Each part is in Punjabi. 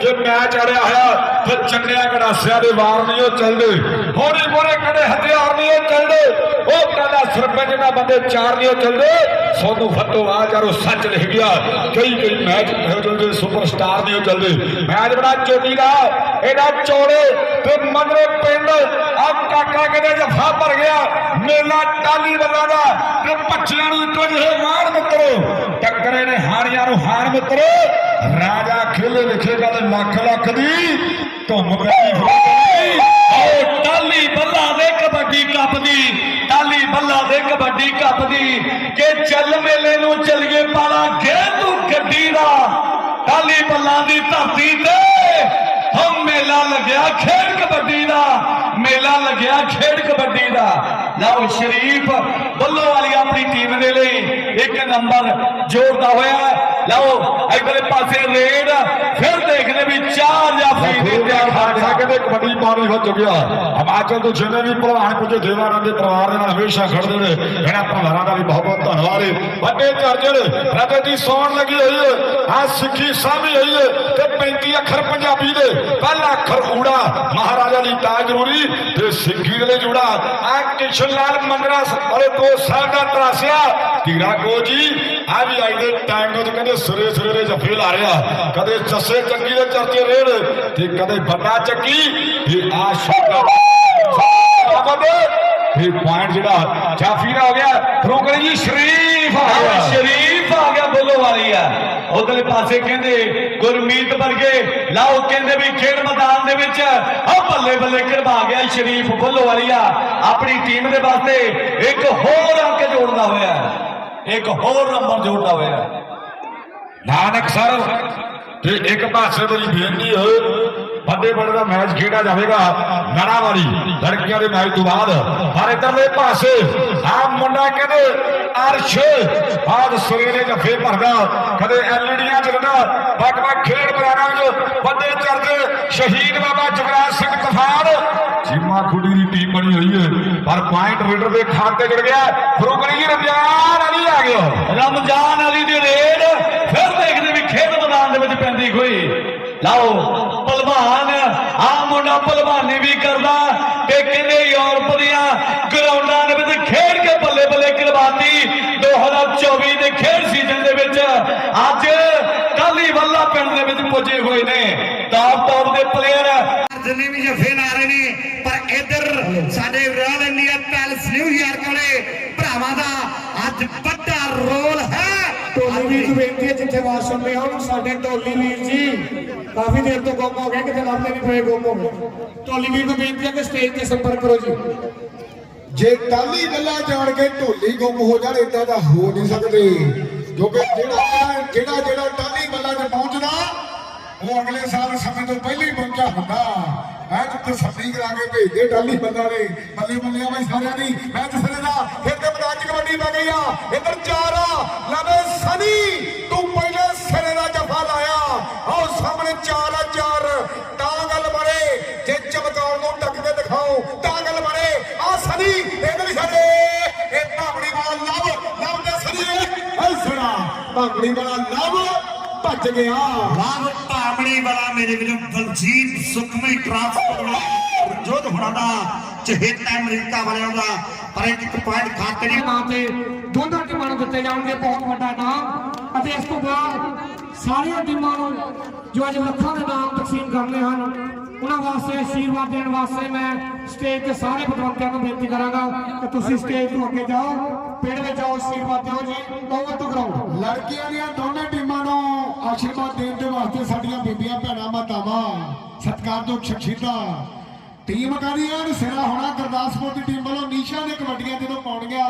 ਕਿ ਮੈਚ ਅੜਿਆ ਹੋਇਆ ਤੇ ਚੰਨਿਆ ਗੜਾਸਿਆਂ ਦੇ ਵਾਰ ਨਹੀਂ ਉਹ ਚੱਲਦੇ। ਹੋਰੀ ਮੋਰੇ ਕਦੇ ਹਥਿਆਰ ਨਹੀਂ ਉਹ ਚੱਲਦੇ। ਉਹ ਕਹਿੰਦਾ ਸਰਪੰਚ ਨਾ ਬੰਦੇ ਚਾਰ ਨਹੀਂ ਉਹ ਚੱਲਦੇ। ਸੋਨੂੰ ਫੱਟੋ ਆ ਯਾਰੋ ਸੱਚ ਲਿਖ ਗਿਆ। ਕਈ ਕਈ ਮੈਚ ਇਹੋ ਸੁਪਰਸਟਾਰ ਨਹੀਂ ਉਹ ਚੱਲਦੇ। ਮੈਚ ਬੜਾ ਚੋਟੀ ਦਾ, ਇਹਦਾ ਚੋੜੇ ਤੇ ਮਗਰੇ ਪਿੰਡ ਆ ਕਾਕਾ ਕਹਿੰਦੇ, ਜਫਾ ਭਰ ਗਿਆ। ਮੇਲਾ ਟਾਲੀ ਵੱਲਾ ਦਾ, ਤੇ ਪੱਛੀਆਂ ਨੂੰ ਇੱਕੋ ਜਿਹੇ ਮਾਰ ਮਿੱਤਰੋ ਟੱਕਰੇ ਨੇ ਹਾਣੀਆਂ ਨੂੰ ਹਾਰ ਮਿੱਤਰੋ ਰਾਜਾ ਖੇਲੇ ਲਿਖੇਗਾ ਤੇ ਲੱਖ ਲੱਖ ਦੀ ਧੁੰਮ ਪੈਂਦੀ ਫਿਰਦੀ ਆਓ ਟਾਲੀ ਬੱਲਾ ਦੇ ਕਬੱਡੀ ਕੱਪ ਦੀ ਟਾਲੀ ਬੱਲਾ ਦੇ ਕਬੱਡੀ ਕੱਪ ਦੀ ਕਿ ਚੱਲ ਮੇਲੇ ਨੂੰ ਚੱਲੀਏ ਪਾਲਾ ਗੇ ਤੂੰ ਗੱਡੀ ਦਾ। ਟਾਲੀ ਬੱਲਾ ਦੀ ਧਰਤੀ ਤੇ ਹਮ ਮੇਲਾ ਲੱਗਿਆ ਖੇਡ ਕਬੱਡੀ ਦਾ, ਮੇਲਾ ਲੱਗਿਆ ਖੇਡ ਕਬੱਡੀ ਦਾ। ਲਓ ਸ਼ਰੀਫ ਬੱਲੋ ਵਾਲੀ ਆਪਣੀ ਟੀਮ ਦੇ ਲਈ ਇੱਕ ਨੰਬਰ ਜੋੜਦਾ ਹੋਇਆ ਲਓ ਇਧਰਲੇ ਪਾਸੇ ਰੇਡ ਫਿਰ ਦੇਖਦੇ ਵੀ ਚਾਰ ਜਾਫੀ ਦੇ ਤਿਆਰ ਖਾਲਸਾ ਕਹਿੰਦੇ ਕਬੱਡੀ ਪਾਣੀ ਹੋ ਚੁੱਕਿਆ। ਹਿਮਾਚਲ ਤੋਂ ਜਿੰਨੇ ਵੀ ਭਲਵਾਨ ਪੁੱਜੇ ਦੇਵਾਰਾਂ ਦੇ ਪਰਿਵਾਰ ਦੇ ਨਾਲ ਹਮੇਸ਼ਾ ਖੜਦੇ ਨੇ। ਇਹਨਾਂ ਭਲਵਾਨਾਂ ਦਾ ਵੀ ਬਹੁਤ ਬਹੁਤ ਧੰਨਵਾਦ ਹੈ ਵੱਡੇ ਚਰਜਰ ਰਤੇ ਦੀ ਸੌਣ ਲੱਗੀ ਹੋਈ ਹੈ ਆ ਸਿੱਖੀ ਸਾਹਮਣੇ ਹੋਈ ਹੈ ਤੇ 35 ਅੱਖਰ ਪੰਜਾਬੀ ਦੇ। ਪਹਿਲਾ ਅੱਖਰ ਊੜਾ ਮਹਾਰਾਜਾ ਦੀ ਤਾਜ ਜ਼ਰੂਰੀ ਤੇ ਸਿੱਖੀ ਦੇ ਲਈ ਜੁੜਾ। ਆ ਕਿਸ਼ਨ ਲਾਲ ਮੰਗਰਾ ਵਾਲੇ ਦੋ ਸਾਲ ਦਾ ਤਰਾਸਿਆ ਤੀਰਾ ਕੋ ਜੀ ਆ ਵੀ ਆਈ ਦੇ ਟਾਈਮ ਨੂੰ ਕਹਿੰਦੇ ਸਿਰੇ ਸਿਰੇ ਦੇ ਜੱਫੇ ਲਾ ਰਿਹਾ ਕਦੇ ਜੱਸੇ ਚੱਕੀ ਦੇ ਚਰਚੇ ਰੇੜ ਤੇ ਕਦੇ ਬੰਦਾ ਚੱਕੀ ਤੇ ਆ ਸ਼ੌਕਾ ਇਹ ਪੁਆਇੰਟ ਜਿਹੜਾ ਜਾਫੀ ਦਾ ਹੋ ਗਿਆ ਫਰੋਕਰ ਜੀ ਸ਼ਰੀਫ ਉਧਰਲੇ ਪਾਸੇ ਕਹਿੰਦੇ, ਗੁਰਮੀਤ ਵਰਗੇ, ਲਾਓ ਕਹਿੰਦੇ ਵੀ ਖੇਡ ਮੈਦਾਨ ਦੇ ਵਿੱਚ। ਆ ਬੱਲੇ ਬੱਲੇ ਖਿਡਵਾ ਗਿਆ ਸ਼ਰੀਫ ਬੁੱਲੋ ਵਾਲੀਆ ਆਪਣੀ ਟੀਮ ਦੇ ਵਾਸਤੇ ਇੱਕ ਹੋਰ ਅੰਕ ਜੋੜਦਾ ਹੋਇਆ ਇੱਕ ਹੋਰ ਨੰਬਰ ਜੋੜਦਾ ਹੋਇਆ ਨਾਨਕ ਸਰ, ਤੇ ਇੱਕ ਪਾਸੇ ਮੇਰੀ ਬੇਨਤੀ ਹੈ ਵੱਡੇ ਵੱਡੇ ਦਾ ਮੈਚ ਖੇਡਿਆ ਜਾਵੇਗਾ ਨਾਰਾਵਾਲੀ। ਲੜਕੀਆਂ ਦੇ ਮੈਚ ਤੋਂ ਬਾਅਦ ਪਰ ਇਧਰਲੇ ਪਾਸੇ ਆ ਮੁੰਡਾ ਕਹਿੰਦੇ ਅਰਸ਼। ਆਦ ਸਵੇਰੇ ਜੱਫੇ ਭਰਦਾ। ਕਦੇ ਐਲਈਡੀਆਂ ਚੱਲਦਾ ਵੱਖ ਵੱਖ ਖੇਡ ਮੈਦਾਨਾਂ ਵਿੱਚ ਵੱਡੇ ਚਰਚੇ ਸ਼ਹੀਦ ਬਾਬਾ ਜਗਰਾਜ ਸਿੰਘ ਤਫਾਨ। ਚੀਮਾ ਖੁੱਡੀ ਦੀ ਟੀਮ ਬਣੀ ਹੋਈ ਹੈ। ਪਰ ਪੁਆਇੰਟ ਰੀਡਰ ਦੇ ਖਾਤੇ ਜੁੜ ਗਿਆ। ਫਰੂਕਰੀ ਰਮਜ਼ਾਨ ਅਲੀ ਆ ਗਿਆ। ਰਮਜ਼ਾਨ ਅਲੀ ਦੀ ਰੇਡ ਫਿਰ ਦੇਖਦੇ ਵੀ ਖੇਡ ਮੈਦਾਨ ਦੇ ਵਿੱਚ ਪੈਂਦੀ ਹੋਈ ਲਾਓ ਪਹਿਲਵਾਨ ਆ ਮੁੰਡਾ ਪਹਿਲਵਾਨੀ ਵੀ ਕਰਦਾ ਤੇ ਕਿੰਨੇ ਯੂਰਪ ਦੀਆਂ ਗਰਾਊਂਡਾਂ ਦੇ ਵਿੱਚ ਖੇਡ ਕੇ ਬੱਲੇ ਬੱਲੇ ਕਰਵਾਤੀ 2024 ਦੇ ਖੇਡ ਸੀਜ਼ਨ ਦੇ ਵਿੱਚ ਅੱਜ ਕਾਲੀ ਵੱਲਾ ਪਿੰਡ ਦੇ ਵਿੱਚ ਪੁੱਜੇ ਹੋਏ ਨੇ। ਟਾਪ ਟਾਪ ਦੇ ਪਲੇਅਰ ਜਿੰਨੇ ਵੀ ਜਫੇ ਲਾ ਰਹੇ ਨੇ, ਪਰ ਇੱਧਰ ਸਾਡੇ ਰਾਇਲ ਇੰਡੀਆ ਪੈਲਸ ਨਿਊਯਾਰਕ ਵਾਲੇ ਭਰਾਵਾਂ ਦਾ ਅੱਜ ਵੱਡਾ ਰੋਲ ਹੈ ਢੋਲੀ ਵੀਰ ਨੂੰ ਬੇਨਤੀ ਹੈ, ਜਿੱਥੇ ਵਾਸ਼ਰੂਮ ਨੇ ਹੁਣ ਸਾਡੇ ਢੋਲੀ ਵੀਰ ਜੀ, ਕਾਫੀ ਦੇਰ ਤੋਂ ਗੁੰਮ ਹੋ ਗਏ, ਕਿਤੇ ਲੱਭਦੇ ਨਹੀਂ ਪਏ, ਗੁੰਮ ਹੋ ਗਏ। ਢੋਲੀ ਵੀਰ ਨੂੰ ਬੇਨਤੀ ਹੈ ਕਿ ਸਟੇਜ ਤੇ ਸੰਪਰਕ ਕਰੋ ਜੀ। ਜੇ ਟਾਲੀ ਵੱਲਾ ਜਾਣ ਕੇ ਢੋਲੀ ਗੁੰਮ ਹੋ ਜਾਣ ਇਦਾਂ ਦਾ ਹੋ ਨਹੀਂ ਸਕਦੇ। ਕਿਉਂਕਿ ਜਿਹੜਾ ਜਿਹੜਾ ਜਿਹੜਾ ਟਾਲੀ ਵੱਲਾ ਤੇ ਪਹੁੰਚਦਾ, ਉਹ ਅਗਲੇ ਸਾਲ ਸਮੇਂ ਤੋਂ ਪਹਿਲਾਂ ਹੀ ਪਹੁੰਚਾ ਹੁੰਦਾ। ਮੈਂ ਜਿੱਥੇ ਸੱਦੀ ਕਰਾ ਕੇ ਭੇਜਦੇ ਟਾਲੀ ਬੰਦਾ ਨੇ। ਬੱਲੇ ਬੱਲੇ ਆ ਬਈ ਸਾਰਿਆਂ ਦੀ। ਮੈਂ ਸਿਰੇ ਦਾ ਫਿਰ ਤੇ ਮੈਦਾਨ ਚ ਕਬੱਡੀ ਪੈ ਗਈ ਆ। ਇੱਧਰ ਚਾਰ ਆ, ਲਵੇ ਸਨੀ ਤੂੰ ਪਹਿਲੇ ਸਿਰੇ ਦਾ ਜਫਾ ਲਾਇਆ ਆਓ ਸਾਹਮਣੇ ਚਾਰ ਆ ਚਾਰ। ਤਾਂ ਗੱਲ ਬਣੇ ਜੇ ਚਮਕਾਉਣ ਨੂੰ ਟੱਕ ਕੇ ਦਿਖਾਓ, ਤਾਂ ਗੱਲ ਬਣੇ ਆ ਸਨੀ ਇਹਦੇ ਸਾਡੇ ਇਹ ਭਾਗੜੀ ਵਾਲਾ ਲਵ ਲਵ ਦੇ ਸਨੀ ਐ ਸੁਣਾ, ਭਾਗੜੀ ਵਾਲਾ ਲਵ ਭੱਜ ਗਿਆ। ਵਾਹ ਭਾਮਣੀ ਵਾਲਾ ਮੇਰੇ ਵੀਰੋ ਬਲਜੀਤ ਸੁਖਮਈ ਟਰਾਂਸਪੋਰਟ। ਜੋਧ ਹੁਣਾਂ ਦਾ, ਚਹੇਤਾ ਅਮਰੀਕਾ ਵਾਲਿਆਂ ਦਾ, ਪਰ ਇੱਕ ਪੁਆਇੰਟ ਖਾਤੇ ਨਾਂ ਤੇ। ਦੋਨਾਂ ਟੀਮਾਂ ਨੂੰ ਦਿੱਤੇ ਜਾਣਗੇ ਬਹੁਤ ਵੱਡਾ ਨਾਮ ਅਤੇ ਇਸ ਤੋਂ ਬਾਅਦ ਸਾਰੀਆਂ ਟੀਮਾਂ ਨੂੰ ਜੋ ਅੱਜ ਲੱਖਾਂ ਦੇ ਨਾਮ ਤਕਸੀਮ ਕਰਨੇ ਹਨ, ਉਹਨਾਂ ਵਾਸਤੇ ਆਸ਼ੀਰਵਾਦ ਦੇਣ ਵਾਸਤੇ ਮੈਂ ਸਟੇਜ ਤੇ ਸਾਰੇ ਪਤਵੰਤਿਆਂ ਨੂੰ ਬੇਨਤੀ ਕਰਾਂਗਾ ਕਿ ਤੁਸੀਂ ਸਟੇਜ ਤੋਂ ਅੱਗੇ ਜਾਓ, ਪਿੰਡ ਵਿੱਚ ਆਓ ਆਸ਼ੀਰਵਾਦ ਦਿਓ ਜੀ। ਓਵਰ ਟੂ ਗਰਾਊਂਡ ਲੜਕੀਆਂ ਦੀਆਂ ਦੋਨੇ ਟੀਮਾਂ ਨੂੰ ਆਸ਼ੀਰਵਾਦ ਦੇਣ ਦੇ ਵਾਸਤੇ ਸਾਡੀਆਂ ਬੀਬੀਆਂ, ਭੈਣਾਂ, ਮਾਤਾਵਾਂ ਸਤਿਕਾਰਯੋਗ ਸ਼ਖਸੀਅਤਾਂ ਟੀਮ ਕਾਦੀਆਂ ਸਿਰਾ ਹੋਣਾ। ਗੁਰਦਾਸਪੁਰ ਦੀ ਟੀਮ ਵੱਲੋਂ ਨੀਸ਼ਾ ਨੇ ਕਬੱਡੀਆਂ ਜਦੋਂ ਪਾਉਣੀਆਂ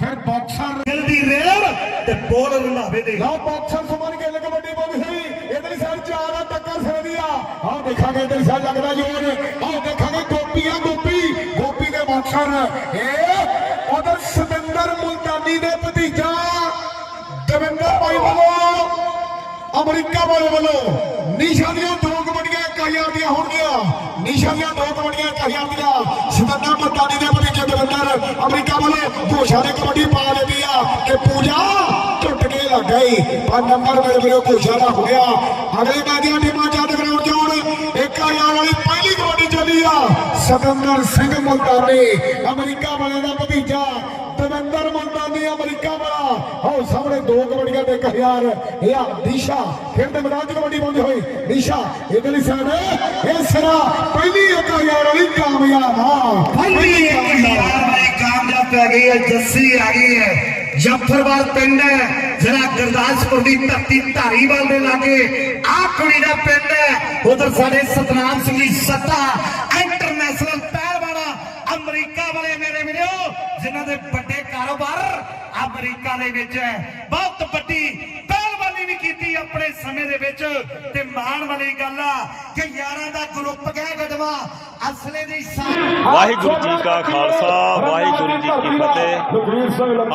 ਫਿਰ ਬਾਕਸਰ ਦਿਲ ਦੀ ਰੇਲ ਤੇ ਬੋਲ ਰੁਲਾਵੇ ਦੇ। ਲਓ ਬਾਕਸਰ ਸੁਮਨ ਗਿੱਲ ਕਬੱਡੀ ਪਾਉਂਦੀ ਹੋਈ ਇਧਰ ਸਾਈਡ ਚਾਰ ਆ ਟੱਕਰ ਸਿਰ ਆ। ਆਹ ਦੇਖਾਂਗੇ ਇਧਰ ਸਾਈਡ ਲੱਗਦਾ ਜੋਰ। ਆਹ ਦੇਖਾਂਗੇ ਗੋਪੀ ਆ ਗੋਪੀ। ਗੋਪੀ ਦੇ ਬਾਕਸਰ ਇਹ ਉਧਰ ਸਤਿੰਦਰ ਮੁਲਤਾਨੀ ਦੇ ਭਤੀਜਾ ਦਵਿੰਦਰ ਭਾਈ ਵੱਲੋਂ ਅਮਰੀਕਾ ਵਾਲੇ ਵੱਲੋਂ ਨੀਸ਼ਾ ਦੀਆਂ ਦੋ ਕਬੱਡੀਆਂ 4000 ਦੀਆਂ ਹੋਣਗੀਆਂ। ਨਿਸ਼ਾ ਦੋ ਕਬੱਡੀਆਂ 4000 ਦੀਆਂ ਸਤਨਾ ਮਤਾਨੀ ਦੇ ਭਤੀਜੇ ਦਵਿੰਦਰ ਅਮਰੀਕਾ ਵੱਲੋਂ ਘੋਸ਼ਾ ਨੇ ਕਬੱਡੀ ਪਾ ਦਿੱਤੀ ਆ ਤੇ ਪੂਜਾ ਟੁੱਟ ਕੇ ਲੱਗ ਗਈ। ਪਰ ਨੰਬਰ ਮੇਰੇ ਵੱਲੋਂ ਘੋਸ਼ਾ ਦਾ ਹੋ ਗਿਆ। ਅਗਲੇ ਮੈਚ ਦੀਆਂ ਟੀਮਾਂ ਜੱਟ ਗਰਾਊਂਡ 'ਚ ਇੱਕ 1000 ਵਾਲੀ ਪਹਿਲੀ ਕਬੱਡੀ ਚੱਲੀ ਆ। ਸਤੰਦਰ ਸਿੰਘ ਮੁਲਤਾਨੀ, ਅਮਰੀਕਾ ਵਾਲੇ ਦਾ ਭਤੀਜਾ। ਦਵਿੰਦਰ ਮੁਲਤਾਨੀ ਅਮਰੀਕਾ ਵਾਲਾ। ਆਓ ਸਾਹਮਣੇ ਦੋ ਕਬੱਡੀਆਂ ਤੇ 1000 ਇਹ ਦਿਸ਼ਾ। ਖੇਡਦੇ ਮੈਦਾਨ 'ਚ ਕਬੱਡੀ ਪਾਉਂਦੇ ਹੋਏ ਦਿਸ਼ਾ ਇਧਰਲੀ ਸਾਈਡ ਇਹ ਸਿਰਾ ਪਹਿਲੀ 1000 ਵਾਲੀ ਕਾਮਯਾਬ ਆ। ਪਹਿਲੀ ਯਾਰ ਵਾਲੀ ਕਾਮਯਾਬ ਪੈ ਗਈ ਹੈ ਜੱਸੀ ਆ ਗਈ ਹੈ। ਜਫਰਵਾਲ ਪਿੰਡ ਹੈ ਜਿਹੜਾ ਗੁਰਦਾਸਪੁਰ ਦੀ ਧਰਤੀ ਧਾਰੀਵਾਲ ਦੇ ਲਾਗੇ ਆ ਕੁੜੀ ਦਾ ਪਿੰਡ ਹੈ। ਉਧਰ ਸਾਡੇ ਸਤਨਾਮ ਸਿੰਘ ਜੀ ਸੱਤਾ ਇੰਟਰਨੈਸ਼ਨਲ ਪਹਿਲਵਾਨ ਅਮਰੀਕਾ ਵਾਲੇ ਮੇਰੇ ਵੀਰੋ ਜਿਨ੍ਹਾਂ ਦੇ ਕਾਰੋਬਾਰ ਅਮਰੀਕਾ ਦੇ ਵਿੱਚ ਹੈ। ਬਹੁਤ ਵੱਡੀ ਪਹਿਲਵਾਨੀ ਵੀ ਕੀਤੀ ਆਪਣੇ ਸਮੇਂ ਦੇ ਵਿੱਚ। ਤੇ ਮਾਣ ਵਾਲੀ ਗੱਲ ਆ ਕਿ ਯਾਰਾਂ ਦਾ ਗਰੁੱਪ ਗਿਆ ਗੜਵਾ ਅਸਲੇ ਦੀ ਵਾਹਿਗੁਰੂ ਜੀ ਕਾ ਖਾਲਸਾ, ਵਾਹਿਗੁਰੂ ਜੀ ਕੀ ਫਤਿਹ।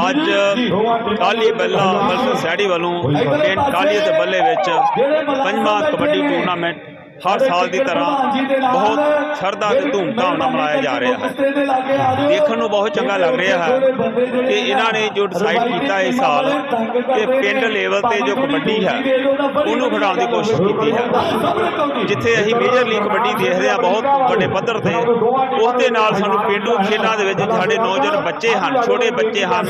ਅੱਜ ਕਾਲੀ ਬੱਲਾ ਮਲਕ ਸੈੜੀ ਵੱਲੋਂ ਪਿੰਡ ਕਾਲੀ ਤੇ ਬੱਲੇ ਵਿੱਚ ਪੰਜਵਾਂ ਕਬੱਡੀ ਟੂਰਨਾਮੈਂਟ ਹਰ ਸਾਲ ਦੀ ਤਰ੍ਹਾਂ ਬਹੁਤ ਸ਼ਰਧਾ ਤੇ ਧੂਮਧਾਮ ਨਾਲ ਮਨਾਇਆ ਜਾ ਰਿਹਾ ਹੈ। ਦੇਖਣ ਨੂੰ ਬਹੁਤ ਚੰਗਾ ਲੱਗ ਰਿਹਾ ਹੈ ਕਿ ਇਹਨਾਂ ਨੇ ਜੋ ਡਿਸਾਈਡ ਕੀਤਾ ਇਸ ਸਾਲ ਕਿ ਪਿੰਡ ਲੈਵਲ ਤੇ ਜੋ ਕਬੱਡੀ ਹੈ ਉਹਨੂੰ ਖਿਡਾਉਣ ਦੀ ਕੋਸ਼ਿਸ਼ ਕੀਤੀ ਹੈ। ਜਿੱਥੇ ਅਸੀਂ ਮੇਜਰ ਲੀਗ ਕਬੱਡੀ ਦੇਖਦੇ ਹਾਂ ਬਹੁਤ ਵੱਡੇ ਪੱਧਰ ਤੇ ਉਸ ਦੇ ਨਾਲ ਸਾਨੂੰ ਪਿੰਡੂ ਖੇਡਾਂ ਦੇ ਵਿੱਚ ਸਾਡੇ ਨੌਜਵਾਨ ਬੱਚੇ ਹਨ ਛੋਟੇ ਬੱਚੇ ਹਨ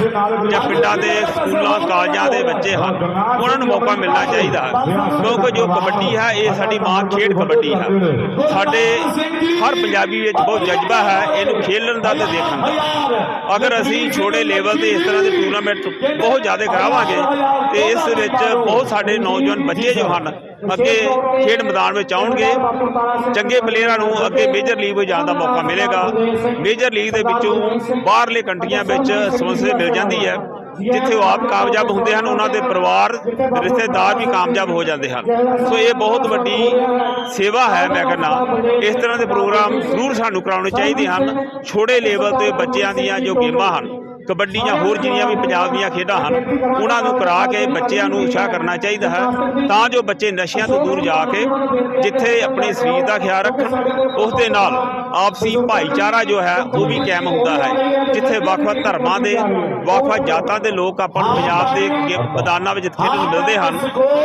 ਜਾਂ ਪਿੰਡਾਂ ਦੇ ਸਕੂਲਾਂ ਕਾਲਜਾਂ ਦੇ ਬੱਚੇ ਹਨ ਉਹਨਾਂ ਨੂੰ ਮੌਕਾ ਮਿਲਣਾ ਚਾਹੀਦਾ ਕਿਉਂਕਿ ਜੋ ਕਬੱਡੀ ਹੈ। ਇਹ ਸਾਡੀ ਮਾਂ ਖੇਡ ਕਬੱਡੀ ਹੈ। ਸਾਡੇ ਹਰ ਪੰਜਾਬੀ ਵਿੱਚ ਬਹੁਤ ਜਜ਼ਬਾ ਹੈ ਇਹਨੂੰ ਖੇਲਣ ਦਾ ਤੇ ਦੇਖਣ ਦਾ। ਅਗਰ ਅਸੀਂ ਛੋਟੇ ਲੈਵਲ ਤੇ ਇਸ ਤਰ੍ਹਾਂ ਦੇ ਟੂਰਨਾਮੈਂਟ ਬਹੁਤ ਜ਼ਿਆਦਾ ਕਰਾਵਾਂਗੇ ਤੇ ਇਸ ਵਿੱਚ ਬਹੁਤ ਸਾਡੇ ਨੌਜਵਾਨ ਬੱਚੇ ਜੋ ਹਨ ਅੱਗੇ ਖੇਡ ਮੈਦਾਨ ਵਿੱਚ ਆਉਣਗੇ। ਚੰਗੇ ਪਲੇਅਰਾਂ ਨੂੰ ਅੱਗੇ ਮੇਜਰ ਲੀਗ ਵਿੱਚ ਜਾਣ ਦਾ ਮੌਕਾ ਮਿਲੇਗਾ। ਮੇਜਰ ਲੀਗ ਦੇ ਵਿੱਚੋਂ ਬਾਹਰਲੇ ਕੰਟਰੀਆਂ ਵਿੱਚ ਸਪਾਂਸਰ ਮਿਲ ਜਾਂਦੀ ਹੈ। ਜਿੱਥੇ ਉਹ ਆਪ ਕਾਮਯਾਬ ਹੁੰਦੇ ਹਨ, ਉਹਨਾਂ ਦੇ ਪਰਿਵਾਰ, ਰਿਸ਼ਤੇਦਾਰ ਵੀ ਕਾਮਯਾਬ ਹੋ ਜਾਂਦੇ ਹਨ। ਸੋ ਇਹ ਬਹੁਤ ਵੱਡੀ ਸੇਵਾ ਹੈ, ਮੈਂ ਕਹਿੰਦਾ। ਇਸ ਤਰ੍ਹਾਂ ਦੇ ਪ੍ਰੋਗਰਾਮ ਜ਼ਰੂਰ ਸਾਨੂੰ ਕਰਾਉਣੇ ਚਾਹੀਦੇ ਹਨ। ਛੋਟੇ ਲੈਵਲ ਤੇ ਬੱਚਿਆਂ ਦੀਆਂ ਜੋ ਗੇਮਾਂ ਹਨ ਕਬੱਡੀ ਜਾਂ ਹੋਰ ਜਿੰਨੀਆਂ ਵੀ ਪੰਜਾਬ ਦੀਆਂ ਖੇਡਾਂ ਹਨ, ਉਹਨਾਂ ਨੂੰ ਕਰਾ ਕੇ ਬੱਚਿਆਂ ਨੂੰ ਉਤਸ਼ਾਹ ਕਰਨਾ ਚਾਹੀਦਾ ਹੈ। ਤਾਂ ਜੋ ਬੱਚੇ ਨਸ਼ਿਆਂ ਤੋਂ ਦੂਰ ਜਾ ਕੇ ਜਿੱਥੇ ਆਪਣੇ ਸਰੀਰ ਦਾ ਖਿਆਲ ਰੱਖਣ, ਉਸ ਦੇ ਨਾਲ ਆਪਸੀ ਭਾਈਚਾਰਾ ਜੋ ਹੈ, ਉਹ ਵੀ ਕਾਇਮ ਹੁੰਦਾ ਹੈ। ਜਿੱਥੇ ਵੱਖ-ਵੱਖ ਧਰਮਾਂ ਦੇ, ਵੱਖ-ਵੱਖ ਜਾਤਾਂ ਦੇ ਲੋਕ ਆਪਾਂ ਨੂੰ ਪੰਜਾਬ ਦੇ ਮੈਦਾਨਾਂ ਵਿੱਚ ਖੇਡਣ ਨੂੰ ਮਿਲਦੇ ਹਨ,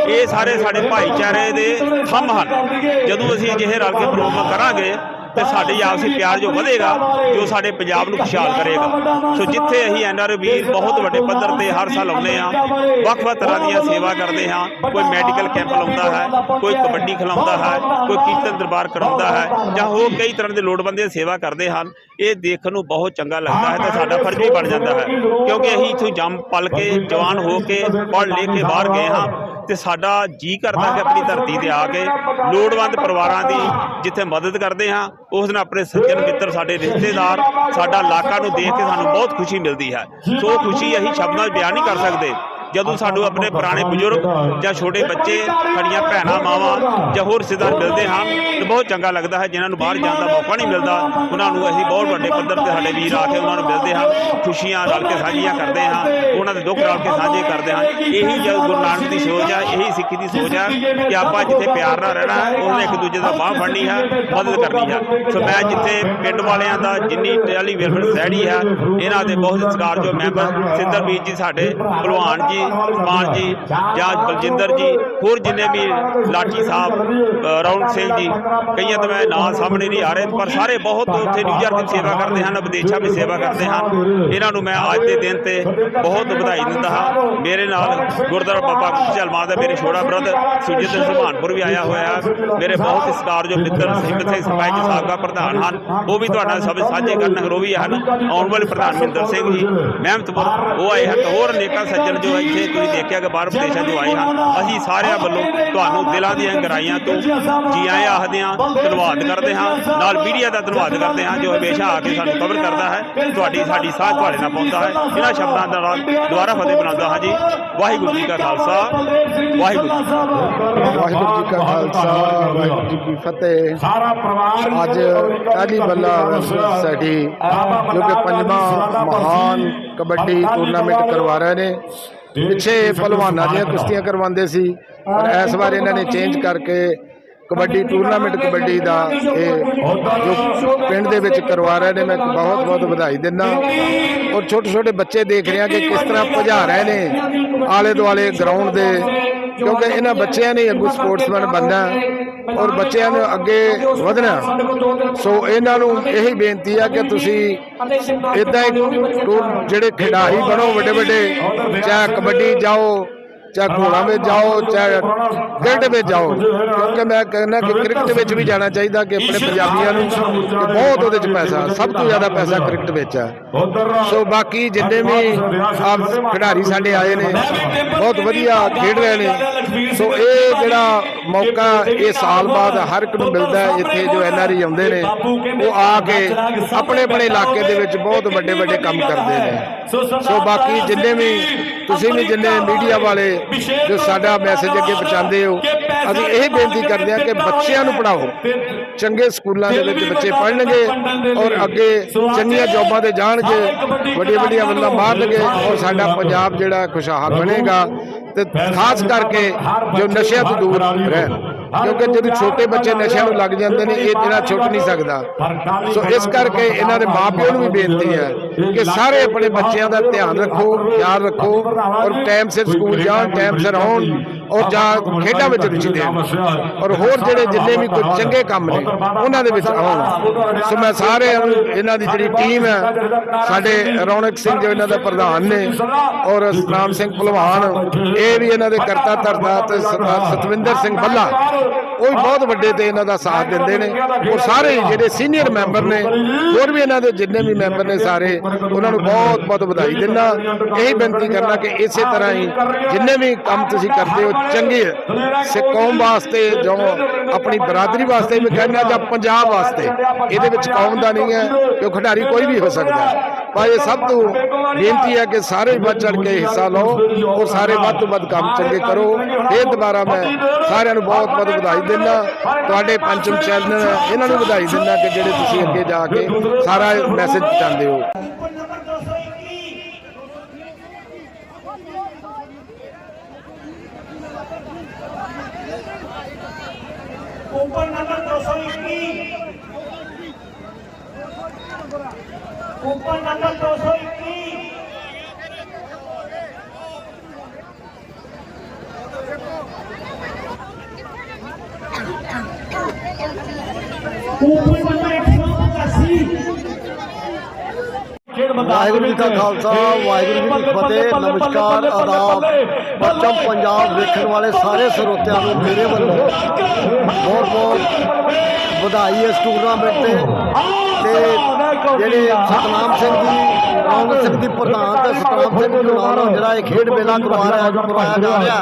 ਇਹ ਸਾਰੇ ਸਾਡੇ ਭਾਈਚਾਰੇ ਦੇ ਥੰਮ ਹਨ। ਜਦੋਂ ਅਸੀਂ ਅਜਿਹੇ ਰਲ ਕੇ ਪ੍ਰੋਗਰਾਮ ਕਰਾਂਗੇ ਤੇ ਸਾਡੇ ਆਪਸੀ ਪਿਆਰ ਜੋ ਵਧੇਗਾ ਜੋ ਸਾਡੇ ਪੰਜਾਬ ਨੂੰ ਖੁਸ਼ਹਾਲ ਕਰੇਗਾ। ਸੋ ਜਿੱਥੇ ਅਸੀਂ ਐਨਆਰ ਵੀਰ ਬਹੁਤ ਵੱਡੇ ਪੱਧਰ ਤੇ ਹਰ ਸਾਲ ਆਉਂਦੇ ਆ ਵੱਖ-ਵੱਖ ਤਰ੍ਹਾਂ ਦੀਆਂ ਸੇਵਾ ਕਰਦੇ ਹਾਂ ਕੋਈ ਮੈਡੀਕਲ ਕੈਂਪ ਲਾਉਂਦਾ ਹੈ ਕੋਈ ਕਬੱਡੀ ਖਿਲਾਉਂਦਾ ਹੈ ਕੋਈ ਕੀਰਤਨ ਦਰਬਾਰ ਕਰਾਉਂਦਾ ਹੈ ਜਾਂ ਹੋਰ ਕਈ ਤਰ੍ਹਾਂ ਦੇ ਲੋੜਵੰਦੀਆਂ ਦੀ ਸੇਵਾ ਕਰਦੇ ਹਨ ਇਹ ਦੇਖਣ ਨੂੰ ਬਹੁਤ ਚੰਗਾ ਲੱਗਦਾ ਹੈ ਤੇ ਸਾਡਾ ਫਰਜ਼ ਵੀ ਬਣ ਜਾਂਦਾ ਹੈ। ਕਿਉਂਕਿ ਅਸੀਂ ਇੱਥੋਂ ਜੰਮ ਪਲ ਕੇ ਜਵਾਨ ਹੋ ਕੇ ਪੜ੍ਹ ਲਿਖ ਕੇ ਬਾਹਰ ਗਏ ਹਾਂ ਤੇ ਸਾਡਾ ਜੀ ਕਰਦਾ ਕਿ ਆਪਣੀ ਧਰਤੀ ਤੇ ਆ ਕੇ ਲੋੜਵੰਦ ਪਰਿਵਾਰਾਂ ਦੀ ਜਿੱਥੇ ਮਦਦ ਕਰਦੇ ਹਾਂ ਉਸ ਦਿਨ ਆਪਣੇ ਸੱਜਣ ਮਿੱਤਰ ਸਾਡੇ ਰਿਸ਼ਤੇਦਾਰ ਸਾਡਾ ਇਲਾਕਾ ਨੂੰ ਦੇਖ ਕੇ ਸਾਨੂੰ ਬਹੁਤ ਖੁਸ਼ੀ ਮਿਲਦੀ ਹੈ। ਸੋ ਉਹ ਖੁਸ਼ੀ ਅਸੀਂ ਸ਼ਬਦਾਂ 'ਚ ਬਿਆਨ ਨਹੀਂ ਕਰ ਸਕਦੇ। ਜਦੋਂ ਸਾਨੂੰ ਆਪਣੇ ਪੁਰਾਣੇ ਬਜ਼ੁਰਗ ਜਾਂ ਛੋਟੇ ਬੱਚੇ ਸਾਡੀਆਂ ਭੈਣਾਂ ਮਾਵਾਂ ਜਾਂ ਹੋਰ ਰਿਸ਼ਤੇਦਾਰ ਮਿਲਦੇ ਹਨ ਤੇ ਬਹੁਤ ਚੰਗਾ ਲੱਗਦਾ ਹੈ ਜਿਨ੍ਹਾਂ ਨੂੰ ਬਾਹਰ ਜਾਣ ਦਾ ਮੌਕਾ ਨਹੀਂ ਮਿਲਦਾ। ਉਹਨਾਂ ਨੂੰ ਅਸੀਂ ਬਹੁਤ ਵੱਡੇ ਪੱਧਰ ਤੇ ਸਾਡੇ ਵੀਰ ਆ ਕੇ ਉਹਨਾਂ ਨੂੰ ਮਿਲਦੇ ਹਨ ਖੁਸ਼ੀਆਂ ਰਲ ਕੇ ਸਾਂਝੀਆਂ ਕਰਦੇ ਹਾਂ ਉਹਨਾਂ ਦੇ ਦੁੱਖ ਰਲ ਕੇ ਸਾਂਝੇ ਕਰਦੇ ਹਾਂ। ਇਹੀ ਜਦ ਗੁਰੂ ਨਾਨਕ ਦੀ ਸੋਚ ਹੈ ਇਹੀ ਸਿੱਖੀ ਦੀ ਸੋਚ ਹੈ ਕਿ ਆਪਾਂ ਜਿੱਥੇ ਪਿਆਰ ਨਾਲ ਰਹਿਣਾ ਹੈ ਉਹਨੇ ਇੱਕ ਦੂਜੇ ਦਾ ਬਾਹ ਫੜਨੀ ਹੈ ਮਦਦ ਕਰਨੀ ਹੈ। ਸੋ ਮੈਂ ਜਿੱਥੇ ਪਿੰਡ ਵਾਲਿਆਂ ਦਾ ਜਿੰਨੀ ਟੈਲੀ ਵੇਲਫੇਅਰ ਸੋਸਾਇਟੀ ਹੈ ਇਹਨਾਂ ਦੇ ਬਹੁਤ ਸਤਿਕਾਰਯੋਗ ਮੈਂਬਰ ਸਿੰਦਰਵੀਰ ਜੀ ਸਾਡੇ ਭਲਵਾਨ ਜੀ ਮਾਨ ਜੀ ਜਾਂ ਬਲਜਿੰਦਰ ਜੀ ਹੋਰ ਜਿੰਨੇ ਵੀ ਲਾਠੀ ਸਾਹਿਬ ਅ, ਰੌਣਕ ਸਿੰਘ ਜੀ ਕਈਆਂ ਤਾਂ ਮੈਂ ਨਾਂ ਸਾਹਮਣੇ ਨਹੀਂ ਆ ਰਹੇ ਪਰ ਸਾਰੇ ਬਹੁਤ ਉੱਥੇ ਨਿਊਯਾਰਕ ਦੀ ਸੇਵਾ ਕਰਦੇ ਹਨ ਵਿਦੇਸ਼ਾਂ ਵਿੱਚ ਸੇਵਾ ਕਰਦੇ ਹਨ। ਇਹਨਾਂ ਨੂੰ ਮੈਂ ਅੱਜ ਦੇ ਦਿਨ ਤੇ ਬਹੁਤ ਵਧਾਈ ਦਿੰਦਾ ਹਾਂ। ਮੇਰੇ ਨਾਲ ਗੁਰਦੁਆਰਾ ਬਾਬਾ ਝਲਮਾ ਦਾ ਮੇਰੇ ਛੋੜਾ ਬ੍ਰਦਰ ਸੁਜੀਤ ਸਿੰਘ ਸੁਭਾਨਪੁਰ ਵੀ ਆਇਆ ਹੋਇਆ ਹੈ। ਮੇਰੇ ਬਹੁਤ ਹੀ ਸਤਿਕਾਰਯੋਗ ਮਿੱਤਰ ਹਿੰਮਤ ਸਿੰਘ ਸਰਪੰਚ ਸਾਬਕਾ ਪ੍ਰਧਾਨ ਹਨ। ਉਹ ਵੀ ਤੁਹਾਡਾ ਸਭ ਸਾਂਝੇ ਕਰਨ ਉਹ ਹਨ ਆਉਣ ਵਾਲੇ ਪ੍ਰਧਾਨ ਮਹਿੰਦਰ ਸਿੰਘ ਜੀ ਮਹਿਮਤਪੁਰ ਉਹ ਆਏ ਹਨ ਹੋਰ ਅਨੇਕਾਂ ਸੱਜਣ ਜੋ ਹੈ ਇੱਥੇ ਤੁਸੀਂ ਦੇਖਿਆ ਕਿ ਬਾਹਰ ਵਿਦੇਸ਼ਾਂ ਤੋਂ ਆਏ ਹਨ ਅਸੀਂ ਸਾਰਿਆਂ ਵੱਲੋਂ ਤੁਹਾਨੂੰ ਦਿਲਾਂ ਦੀਆਂ ਗਹਿਰਾਈਆਂ ਤੋਂ ਜੀ ਆਏ ਆਖਦੇ ਹਾਂ ਧੰਨਵਾਦ ਕਰਦੇ ਹਾਂ। ਨਾਲ ਮੀਡੀਆ ਦਾ ਧੰਨਵਾਦ ਕਰਦੇ ਹਾਂ ਜੋ ਹਮੇਸ਼ਾ ਆ ਕੇ ਸਾਨੂੰ ਕਵਰ ਕਰਦਾ ਹੈ। ਤੁਹਾਡੀ ਸਾਡੀ ਸਾਥ ਤੁਹਾਡੇ ਨਾਲ ਪਾਉਂਦਾ ਹੈ। ਇਹਨਾਂ ਸ਼ਬਦਾਂ ਦਾ ਨਾਲ ਦੁਆਰਾ ਫਤਿਹ ਬਣਾਉਂਦਾ ਹਾਂ ਜੀ। ਵਾਹਿਗੁਰੂ ਜੀ ਕਾ ਖਾਲਸਾ। ਵਾਹਿਗੁਰੂ ਜੀ ਕੀ ਫਤਿਹ। ਵਾਹਿਗੁਰੂ ਜੀ ਕਾ ਖਾਲਸਾ ਵਾਹਿਗੁਰੂ ਜੀ ਕੀ ਫਤਿਹ। ਸਾਰਾ ਪਰਿਵਾਰ ਅੱਜ ਕਾਲੀ ਬੱਲਾ ਸੋਸਾਇਟੀ ਜੋ ਕਿ ਪੰਜਵਾਂ ਮਹਾਨ ਕਬੱਡੀ ਟੂਰਨਾਮੈਂਟ ਕਰਵਾ ਰਹੇ ਨੇ। ਪਿੱਛੇ ਪਹਿਲਵਾਨਾਂ ਦੀਆਂ ਕੁਸ਼ਤੀਆਂ ਕਰਵਾਉਂਦੇ ਸੀ। ਪਰ ਇਸ ਵਾਰ ਇਹਨਾਂ ਨੇ ਚੇਂਜ ਕਰਕੇ ਕਬੱਡੀ ਟੂਰਨਾਮੈਂਟ ਕਬੱਡੀ ਦਾ ਇਹ ਜੋ ਪਿੰਡ ਦੇ ਵਿੱਚ ਕਰਵਾ ਰਹੇ ਨੇ ਮੈਂ ਬਹੁਤ ਬਹੁਤ ਵਧਾਈ ਦਿੰਦਾ। ਔਰ ਛੋਟੇ ਛੋਟੇ ਬੱਚੇ ਦੇਖ ਰਹੇ ਆ ਕਿ ਕਿਸ ਤਰ੍ਹਾਂ ਭਜਾ ਰਹੇ ਨੇ। ਆਲੇ ਦੁਆਲੇ ਗਰਾਊਂਡ ਦੇ ਕਿਉਂਕਿ ਇਹਨਾਂ ਬੱਚਿਆਂ ਨੇ ਅੱਗੋਂ ਸਪੋਰਟਸਮੈਨ ਬਣਨਾ ਔਰ ਬੱਚਿਆਂ ਨੂੰ ਅੱਗੇ ਵਧਣਾ। ਸੋ ਇਹਨਾਂ ਨੂੰ ਇਹੀ ਬੇਨਤੀ ਆ ਕਿ ਤੁਸੀਂ ਇਦਾਂ ਹੀ ਟੂਰ- ਜਿਹੜੇ ਖਿਡਾਰੀ ਬਣੋ ਵੱਡੇ ਵੱਡੇ ਚਾਹੇ ਕਬੱਡੀ ਜਾਓ ਚਾਹੇ ਘੋੜਾ ਵਿੱਚ ਜਾਓ ਚਾਹੇ ਕ੍ਰਿਕਟ ਵਿੱਚ ਜਾਓ। ਕਿਉਂਕਿ ਮੈਂ ਕਹਿੰਦਾ ਕਿ ਕ੍ਰਿਕਟ ਵਿੱਚ ਵੀ ਜਾਣਾ ਚਾਹੀਦਾ ਕਿ ਆਪਣੇ ਪੰਜਾਬੀਆਂ ਨੂੰ ਬਹੁਤ ਉਹਦੇ 'ਚ ਪੈਸਾ ਸਭ ਤੋਂ ਜ਼ਿਆਦਾ ਪੈਸਾ ਕ੍ਰਿਕਟ ਵਿੱਚ ਹੈ ਸੋ ਬਾਕੀ ਜਿੰਨੇ ਵੀ ਆਪ ਖਿਡਾਰੀ ਸਾਡੇ ਆਏ ਨੇ ਬਹੁਤ ਵਧੀਆ ਖੇਡ ਰਹੇ ਨੇ। ਸੋ ਇਹ ਜਿਹੜਾ ਮੌਕਾ ਇਹ ਸਾਲ ਬਾਅਦ ਹਰ ਇੱਕ ਨੂੰ ਮਿਲਦਾ ਹੈ ਇੱਥੇ ਜੋ ਐਨਆਰਈ ਆਉਂਦੇ ਨੇ ਉਹ ਆ ਕੇ ਆਪਣੇ ਆਪਣੇ ਇਲਾਕੇ ਦੇ ਵਿੱਚ ਬਹੁਤ ਵੱਡੇ ਵੱਡੇ ਕੰਮ ਕਰਦੇ ਨੇ। ਸੋ ਬਾਕੀ ਜਿੰਨੇ ਵੀ ਤੁਸੀਂ ਵੀ ਜਿੰਨੇ ਮੀਡੀਆ ਵਾਲੇ ਜੋ ਸਾਡਾ ਮੈਸੇਜ ਅੱਗੇ ਪਹੁੰਚਾਉਂਦੇ ਹੋ ਅਸੀਂ ਇਹ ਬੇਨਤੀ ਕਰਦੇ ਹਾਂ ਕਿ ਬੱਚਿਆਂ ਨੂੰ ਪੜਾਓ ਚੰਗੇ ਸਕੂਲਾਂ ਦੇ ਵਿੱਚ ਬੱਚੇ ਪੜ੍ਹਨਗੇ ਔਰ ਅੱਗੇ ਚੰਗੀਆਂ ਜੌਬਾਂ ਤੇ ਜਾਣਗੇ ਵੱਡੀਆਂ ਵੱਡੀਆਂ ਵੱਲਾਂ ਮਾਰਨਗੇ ਔਰ ਸਾਡਾ ਪੰਜਾਬ ਜਿਹੜਾ ਖੁਸ਼ਹਾਲ ਬਣੇਗਾ ਤੇ ਖਾਸ ਕਰਕੇ ਜੋ ਨਸ਼ਿਆਂ ਤੋਂ ਦੂਰ ਰਹਿਣ। ਕਿਉਂਕਿ ਜਦੋਂ ਛੋਟੇ ਬੱਚੇ ਨਸ਼ਿਆਂ ਨੂੰ ਲੱਗ ਜਾਂਦੇ ਨੇ ਇਹ ਜਿਹੜਾ ਛੁੱਟ ਨਹੀਂ ਸਕਦਾ। ਸੋ ਇਸ ਕਰਕੇ ਇਹਨਾਂ ਦੇ ਮਾਪਿਆਂ ਨੂੰ ਵੀ ਬੇਨਤੀ ਹੈ ਕਿ ਸਾਰੇ ਆਪਣੇ ਬੱਚਿਆਂ ਦਾ ਧਿਆਨ ਰੱਖੋ ਖਿਆਲ ਰੱਖੋ ਔਰ ਟਾਈਮ ਸਿਰ ਸਕੂਲ ਜਾਣ ਟਾਈਮ ਸਿਰ ਆਉਣ ਔਰ ਜਾਂ ਖੇਡਾਂ ਵਿੱਚ ਦੇਣ ਔਰ ਹੋਰ ਜਿਹੜੇ ਜਿੰਨੇ ਵੀ ਕੋਈ ਚੰਗੇ ਕੰਮ ਨੇ ਉਹਨਾਂ ਦੇ ਵਿੱਚ ਆਉਣ ਸੋ ਮੈਂ ਸਾਰੇ ਇਹਨਾਂ ਦੀ ਜਿਹੜੀ ਟੀਮ ਹੈ ਸਾਡੇ ਰੌਣਕ ਸਿੰਘ ਜੋ ਇਹਨਾਂ ਦਾ ਪ੍ਰਧਾਨ ਨੇ ਔਰ ਸਤਨਾਮ ਸਿੰਘ ਭਲਵਾਨ ਇਹ ਵੀ ਇਹਨਾਂ ਦੇ ਕਰਤਾ ਧਰਤਾ ਤੇ ਸਰਦਾਰ ਸਤਵਿੰਦਰ ਸਿੰਘ ਬੱਲਾ ਉਹ ਵੀ ਬਹੁਤ ਵੱਡੇ ਤੇ ਇਹਨਾਂ ਦਾ ਸਾਥ ਦਿੰਦੇ ਨੇ ਔਰ ਸਾਰੇ ਜਿਹੜੇ ਸੀਨੀਅਰ ਮੈਂਬਰ ਨੇ ਹੋਰ ਵੀ ਇਹਨਾਂ ਦੇ ਜਿੰਨੇ ਵੀ ਮੈਂਬਰ ਨੇ ਸਾਰੇ ਉਹਨਾਂ ਨੂੰ ਬਹੁਤ ਬਹੁਤ ਵਧਾਈ ਦਿੰਦਾ ਇਹੀ ਬੇਨਤੀ ਕਰਨਾ ਕਿ ਇਸੇ ਤਰ੍ਹਾਂ ਹੀ ਜਿੰਨੇ ਵੀ ਕੰਮ ਤੁਸੀਂ ਕਰਦੇ ਹੋ ਚੰਗੇ ਸਿੱਖ ਕੌਮ ਵਾਸਤੇ ਜੋ ਆਪਣੀ ਬਰਾਦਰੀ ਵਾਸਤੇ ਵੀ ਕਹਿੰਦਾ ਜਾਂ ਪੰਜਾਬ ਵਾਸਤੇ, ਇਹਦੇ ਵਿੱਚ ਕੌਮ ਦਾ ਨਹੀਂ ਹੈ ਕਿ ਖਿਡਾਰੀ ਕੋਈ ਵੀ ਹੋ ਸਕਦਾ ਹੈ। ਪਰ ਇਹ ਸਭ ਤੋਂ ਬੇਨਤੀ ਹੈ ਕਿ ਸਾਰੇ ਵੱਧ ਚੜ ਕੇ ਹਿੱਸਾ ਲਓ ਔਰ ਸਾਰੇ ਵੱਧ ਤੋਂ ਵੱਧ ਕੰਮ ਚੰਗੇ ਕਰੋ। ਇਹ ਦੁਬਾਰਾ ਮੈਂ ਸਾਰਿਆਂ ਨੂੰ ਬਹੁਤ ਬਹੁਤ ਵਧਾਈ ਦਿੰਦਾ। ਤੁਹਾਡੇ ਪੰਚਮ ਚੈਨਲ, ਇਹਨਾਂ ਨੂੰ ਵਧਾਈ ਦਿੰਦਾ ਕਿ ਜਿਹੜੇ ਤੁਸੀਂ ਅੱਗੇ ਜਾ ਕੇ ਸਾਰਾ ਮੈਸੇਜ ਪਹੁੰਚਾਉਂਦੇ ਹੋ। કુંપણ નંબર ત્રણસો એકવીસ કુંપણ નંબર ત્રણસો એકવીસ કુંપણ નંબર ਵਾਹਿਗੁਰੂ ਜੀ ਕਾ ਖਾਲਸਾ ਵਾਹਿਗੁਰੂ ਜੀ ਕੀ ਫਤਿਹ ਨਮਸਕਾਰ ਆਦਾਬ ਪੱਛਮ ਪੰਜਾਬ ਵੇਖਣ ਵਾਲੇ ਸਾਰੇ ਸਰੋਤਿਆਂ ਨੂੰ ਮੇਰੇ ਵੱਲੋਂ ਬਹੁਤ ਬਹੁਤ ਵਧਾਈ ਇਸ ਟੂਰਨਾਮੈਂਟ ਤੇ ਤੇ ਜਿਹੜੇ ਸਤਨਾਮ ਸਿੰਘ ਜੀ ਰੌਣਕ ਸਿੰਘ ਦੀ ਪ੍ਰਧਾਨ ਤੇ ਸਤਨਾਮ ਸਿੰਘ ਜੀ ਨਾਲ ਜਿਹੜਾ ਇਹ ਖੇਡ ਮੇਲਾ ਕਰਵਾ ਰਿਹਾ ਕਰਵਾਇਆ ਜਾ ਰਿਹਾ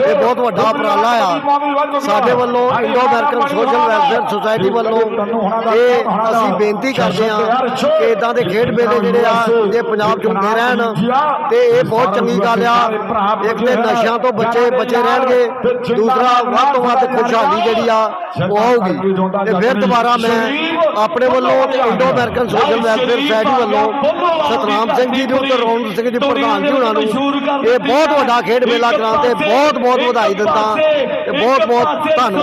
ਇਹ ਬਹੁਤ ਵੱਡਾ ਉਪਰਾਲਾ ਆ ਸਾਡੇ ਵੱਲੋਂ Indo American social welfare society ਵੱਲੋਂ ਇਹ ਅਸੀਂ ਬੇਨਤੀ ਕਰਦੇ ਹਾਂ ਕਿ ਇਦਾਂ ਦੇ ਖੇਡ ਮੇਲੇ ਜਿਹੜੇ ਆ ਇਹ ਪੰਜਾਬ 'ਚ ਹੁੰਦੇ ਰਹਿਣ ਤੇ ਇਹ ਬਹੁਤ ਚੰਗੀ ਗੱਲ ਆ ਇੱਕ ਤੇ ਨਸ਼ਿਆਂ ਤੋਂ ਬੱਚੇ ਬਚੇ ਰਹਿਣਗੇ ਦੂਸਰਾ ਵੱਧ ਤੋਂ ਵੱਧ ਖੁਸ਼ਹਾਲੀ ਜਿਹੜੀ ਆ ਉਹ ਆਊਗੀ ਤੇ ਫਿਰ ਦੁਬਾਰਾ ਮੈਂ ਆਪਣੇ ਵੱਲੋਂ Indo American social welfare society ਵੱਲੋਂ ਸਤਨਾਮ ਸਿੰਘ ਜੀ ਨੂੰ ਤੇ ਰੌਣਕ ਸਿੰਘ ਜੀ ਪ੍ਰਧਾਨ ਜੀ ਉਹਨਾਂ ਨੂੰ ਇਹ ਬਹੁਤ ਵੱਡਾ ਖੇਡ ਮੇਲਾ ਕਰਾਉਣ ਤੇ ਬਹੁਤ ਬਹੁਤ ਵਧਾਈ ਦਿੰਦਾ ਤੇ ਬਹੁਤ ਬਹੁਤ ਧੰਨਵਾਦ।